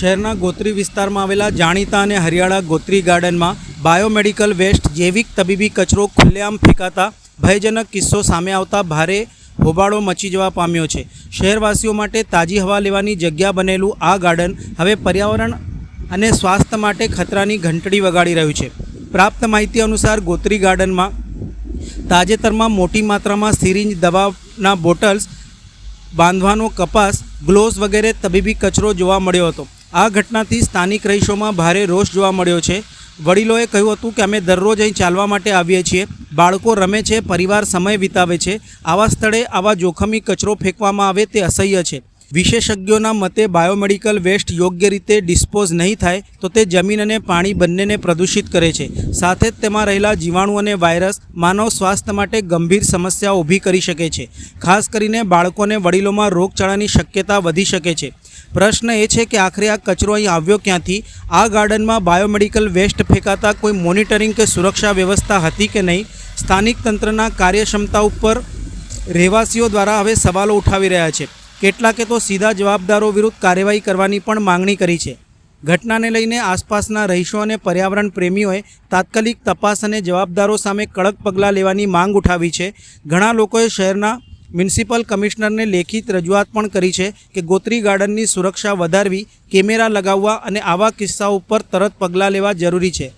શહેરના ગોત્રી વિસ્તારમાં આવેલા જાણીતા અને હરિયાળા ગોત્રી ગાર્ડનમાં બાયોમેડિકલ વેસ્ટ જૈવિક તબીબી કચરો ખુલ્લેઆમ ફેંકાતા ભયજનક કિસ્સો સામે આવતા ભારે હોબાળો મચી જવા પામ્યો છે. શહેરવાસીઓ માટે તાજી હવા લેવાની જગ્યા બનેલું આ ગાર્ડન હવે પર્યાવરણ અને સ્વાસ્થ્ય માટે ખતરાની ઘંટડી વગાડી રહ્યું છે. પ્રાપ્ત માહિતી અનુસાર ગોત્રી ગાર્ડનમાં તાજેતરમાં મોટી માત્રામાં સિરિંજ દવાના બોટલ્સ બાંધવાનો કપાસ, ગ્લોવ્સ વગેરે તબીબી કચરો જોવા મળ્યો હતો. આ ઘટનાથી સ્થાનિક રહીશોમાં ભારે રોષ જોવા મળ્યો છે. વડીલોએ કહ્યું હતું કે અમે દરરોજ અહીં ચાલવા માટે આવીએ છીએ. બાળકો રમે છે, પરિવાર સમય વિતાવે છે. આવા સ્થળે આવા જોખમી કચરો ફેંકવામાં આવે તે અસહ્ય છે. વિશેષજ્ઞોના મતે બાયોમેડિકલ વેસ્ટ યોગ્ય રીતે ડિસ્પોઝ નહીં થાય તો તે જમીન અને પાણી બંનેને પ્રદૂષિત કરે છે. સાથે જ તેમાં રહેલા જીવાણુ અને વાયરસ માનવ સ્વાસ્થ્ય માટે ગંભીર સમસ્યા ઊભી કરી શકે છે. ખાસ કરીને બાળકોને વડીલોમાં રોગચાળાની શક્યતા વધી શકે છે. પ્રશ્ન એ છે કે આખરે આ કચરો અહીં આવ્યો ક્યાંથી? આ ગાર્ડનમાં બાયોમેડિકલ વેસ્ટ ફેંકાતા કોઈ મોનિટરિંગ કે સુરક્ષા વ્યવસ્થા હતી કે નહીં? સ્થાનિક તંત્રના કાર્યક્ષમતા ઉપર રહેવાસીઓ દ્વારા હવે સવાલો ઉઠાવી રહ્યા છે. કેટલાકે તો સીધા જવાબદારો વિરુદ્ધ કાર્યવાહી કરવાની પણ માંગણી કરી છે. ઘટનાને લઈને આસપાસના રહીશો અને પર્યાવરણ પ્રેમીઓએ તાત્કાલિક તપાસ અને જવાબદારો સામે કડક પગલાં લેવાની માંગ ઉઠાવી છે. ઘણા લોકોએ શહેરના મ્યુનિસિપલ કમિશનરને લેખિત રજૂઆત પણ કરી છે કે ગોત્રી ગાર્ડનની સુરક્ષા વધારવી, કેમેરા લગાવવા અને આવા કિસ્સાઓ ઉપર તરત પગલાં લેવા જરૂરી છે.